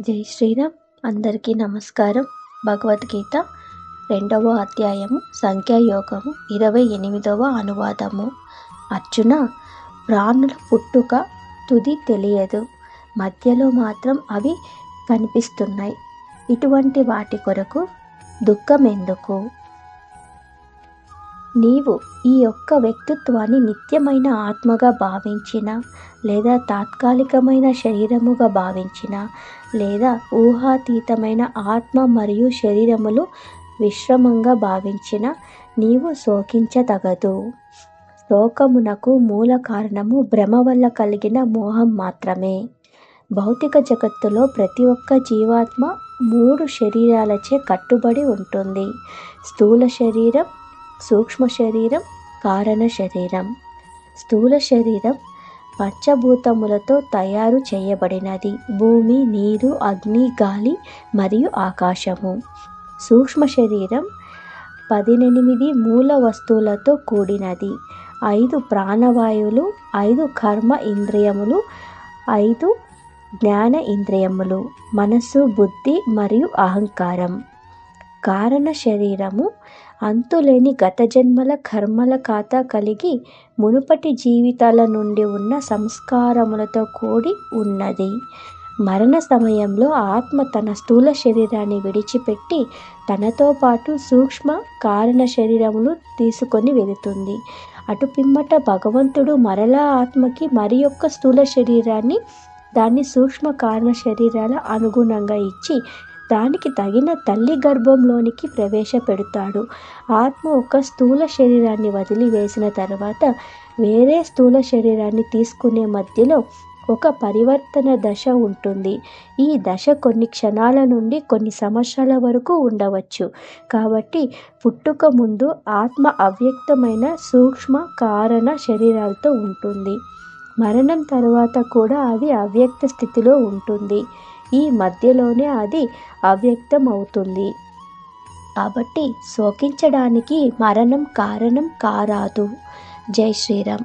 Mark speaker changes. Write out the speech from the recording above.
Speaker 1: జై శ్రీరామ్. అందరికీ నమస్కారం. భగవద్గీత రెండవ అధ్యాయము సంఖ్యాయోగము ఇరవై ఎనిమిదవ అనువాదము. అర్జున ప్రాణుల పుట్టుక తుది తెలియదు. మధ్యలో మాత్రం అవి కనిపిస్తున్నాయి. ఇటువంటి వాటి కొరకు దుఃఖం ఎందుకు నీవు ఈ యొక్క వ్యక్తిత్వాన్ని నిత్యమైన ఆత్మగా భావించిన లేదా తాత్కాలికమైన శరీరముగా భావించిన లేదా ఊహాతీతమైన ఆత్మ మరియు శరీరములు విశ్రమంగా భావించిన నీవు శోకించతగదు శోకమునకు మూల కారణము భ్రమ వల్ల కలిగిన మోహం మాత్రమే. భౌతిక జగత్తులో ప్రతి ఒక్క జీవాత్మ మూడు శరీరాలచే కట్టుబడి ఉంటుంది. స్థూల శరీరం సూక్ష్మ శరీరం కారణ శరీరం. స్థూల శరీరం పంచభూతములతో తయారు చేయబడినది. భూమి నీరు అగ్ని గాలి మరియు ఆకాశము. సూక్ష్మ శరీరం పదినెనిమిది మూల వస్తువులతో కూడినది. ఐదు ప్రాణవాయువులు ఐదు కర్మ ఇంద్రియములు ఐదు జ్ఞాన ఇంద్రియములు. మనస్సు బుద్ధి మరియు అహంకారం. కారణ శరీరము అంతులేని గత జన్మల కర్మల ఖాతా కలిగి మునుపటి జీవితాల నుండి ఉన్న సంస్కారములతో కూడి ఉన్నది. మరణ సమయంలో ఆత్మ తన స్థూల శరీరాన్ని విడిచిపెట్టి తనతో పాటు సూక్ష్మ కారణ శరీరములు తీసుకొని వెళుతుంది. అటు పిమ్మట భగవంతుడు మరలా ఆత్మకి మరి యొక్క స్థూల శరీరాన్ని దాన్ని సూక్ష్మ కారణ శరీరాల అనుగుణంగా ఇచ్చి దానికి తగిన తల్లి గర్భంలోనికి ప్రవేశపెడతాడు. ఆత్మ ఒక స్థూల శరీరాన్ని వదిలివేసిన తర్వాత వేరే స్థూల శరీరాన్ని తీసుకునే మధ్యలో ఒక పరివర్తన దశ ఉంటుంది. ఈ దశ కొన్ని క్షణాల నుండి కొన్ని సంవత్సరాల వరకు ఉండవచ్చు. కాబట్టి పుట్టుక ముందు ఆత్మ అవ్యక్తమైన సూక్ష్మ కారణ శరీరాలతో ఉంటుంది. మరణం తర్వాత కూడా అది అవ్యక్త స్థితిలో ఉంటుంది. ఈ మధ్యలోనే అది అవ్యక్తం అవుతుంది కాబట్టి శోకించడానికి మరణం కారణం కారాదు. జై శ్రీరామ్.